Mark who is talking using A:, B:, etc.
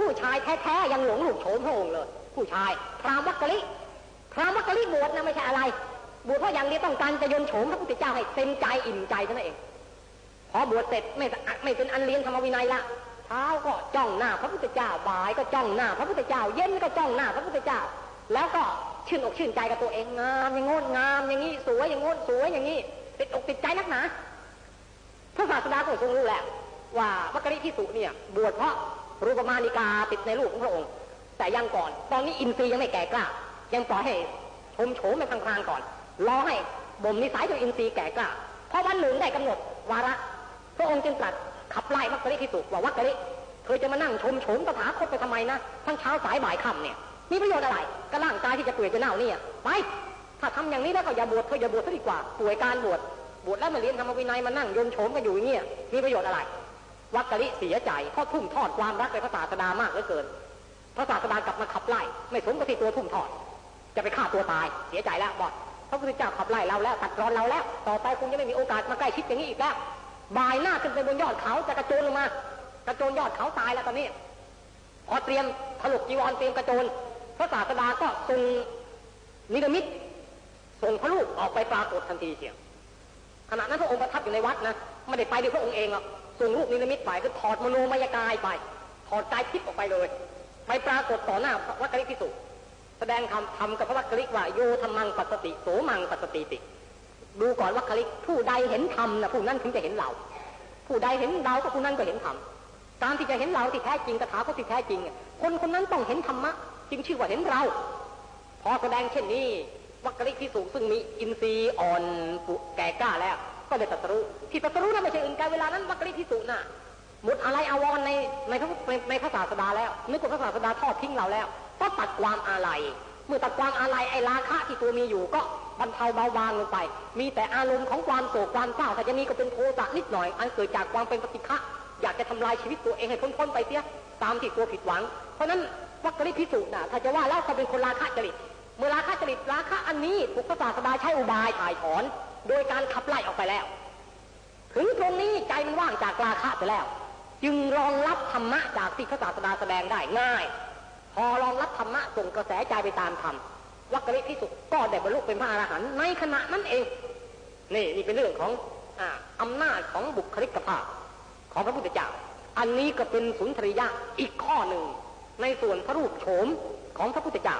A: ผู้ชายแท้ๆยังหลงหลุดโฉมพระองค์เลย ผู้ชายพรามวักกะลิพรามวักกะลิบวชนะไม่ใช่อะไรบวชเพราะอย่างเดียวต้องการจะยนโฉมพระพุทธเจ้าให้เต็มใจอิ่มใจเท่านั้นเองพอบวชเสร็จไม่ไม่เป็นอันเรียนธรรมวินัยละเช้าก็จ้องหน้าพระพุทธเจ้าบ่ายก็จ้องหน้าพระพุทธเจ้า เย็นก็จ้องหน้าพระพุทธเจ้า แล้วก็ชื่นอกชื่นใจกับตัวเองงามอย่างงดงามอย่างนี้สวยอย่างงดสวยอย่างนี้ติดอกติดใจนักหนาพระศาสดาก็ทรงรู้แหละว่ามักกะริพิสุเนี่ยบวชเพราะ รูปมานิกาติดในลูกของพระองค์ แต่ยังก่อน ตอนนี้อินทรีย์ยังไม่แก่กล้า ยังปล่อยให้ชมโฉมไปพลางๆก่อนรอให้บ่มนิสัยจนอินทรีย์แก่กล้าเพราะวันหนึ่งได้กำหนดวาระ พระองค์จึงตรัสขับไล่มักกะริพิสุว่าวักกะริเธอจะมานั่งชมโฉมตถาคตไปทำไมนะทั้งเช้าสายบ่ายค่ำเนี่ยมีประโยชน์อะไรก็ร่างกายที่จะเปื่อยจะเน่าเนี่ยไปถ้าทำอย่างนี้แล้วก็อย่าบวชเธออย่าบวชซะดีกว่าป่วยการบวชบวชแล้วมาเรียนธรรมวินัยมานั่งยนโฉมกันอยู่อย่างเงี้ยมีประโยชน์อะไร วักกะลิเสียใจเพราะทุ่มทอดความรักในพระศาสดามากเหลือเกิน พระศาสดากลับมาขับไล่ไม่สมกับที่ตัวทุ่มทอด จะไปฆ่าตัวตายเสียใจแล้วบอกพระพุทธเจ้าขับไล่เราแล้วตัดรอนเราแล้ว ต่อไปคงจะไม่มีโอกาสมาใกล้ชิดอย่างนี้อีกแล้วบ่ายหน้าขึ้นไปบนยอดเขาจะกระโจนลงมากระโจนยอดเขาตายแล้วตอนนี้พอเตรียมถลกจีวรเตรียมกระโจนพระศาสดาก็ทรงนิรมิตส่งพระลูกออกไปปรากฏทันทีเสียงขณะนั้นพระองค์ประทับอยู่ในวัดนะ ไม่ได้ไปด้วยพระองค์เองหรอกส่งลูกนิรมิตไปคือถอดมโนมายกายไป ถอดกายทิพย์ออกไปเลยไปปรากฏต่อหน้าพระวักกะลิพิสุแสดงคำทำกับพระวักกะลิว่าโยธรรมังปัสติโสมังปัสติติ ดูก่อนวักกะลิผู้ใดเห็นธรรมนะผู้นั้นถึงจะเห็นเรา ผู้ใดเห็นเราก็ผู้นั้นก็เห็นธรรมการที่จะเห็นเราที่แท้จริงตถาคตที่แท้จริง คนคนนั้นต้องเห็นธรรมะจึงชื่อว่าเห็นเรา พอแสดงเช่นนี้วักกะลิพิสุซึ่งมีอินทรีย์อ่อนปุแก่กล้าแล้ว ก็เลยตรัสรู้ที่ตรัสรู้นั้นไม่ใช่อื่นไกลเวลานั้นวักกะลิพิสุน่ะหมดอะไรอาวรในในพระในพระศาสดาแล้วนึกว่าพระศาสดาทอดทิ้งเราแล้ว ก็ตัดความอาลัยเมื่อตัดความอาลัยไอ้ราคะที่ตัวมีอยู่ก็บรรเทาเบาบางลงไป มีแต่อารมณ์ของความโศกความเศร้าถ้าจะมีก็เป็นโทสะนิดหน่อย อันเกิดจากความเป็นปฏิฆะอยากจะทำลายชีวิตตัวเองให้พ้นๆไปเสียตามที่ตัวผิดหวัง เพราะนั้นวักกะลิพิสุน่ะถ้าจะว่าแล้วเขาเป็นคนราคะจริตเมื่อราคะจริตราคะอันนี้ถูกพระศาสดาใช้อุบายถ่ายถอน โดยการขับไล่ออกไปแล้ว ถึงตรงนี้ใจมันว่างจากราคะไปแล้ว จึงรองรับธรรมะจากที่พระศาสดาแสดงได้ง่าย พอรองรับธรรมะส่งกระแสใจไปตามธรรมวักกะลิพิสุก็ได้บรรลุเป็นพระอรหันต์ในขณะนั้นเอง นี่นี่เป็นเรื่องของออำนาจของบุคลิกภาพของพระพุทธเจ้า อันนี้ก็เป็นสุนทรียะอีกข้อหนึ่ง ในส่วนพระรูปโฉมของพระพุทธเจ้า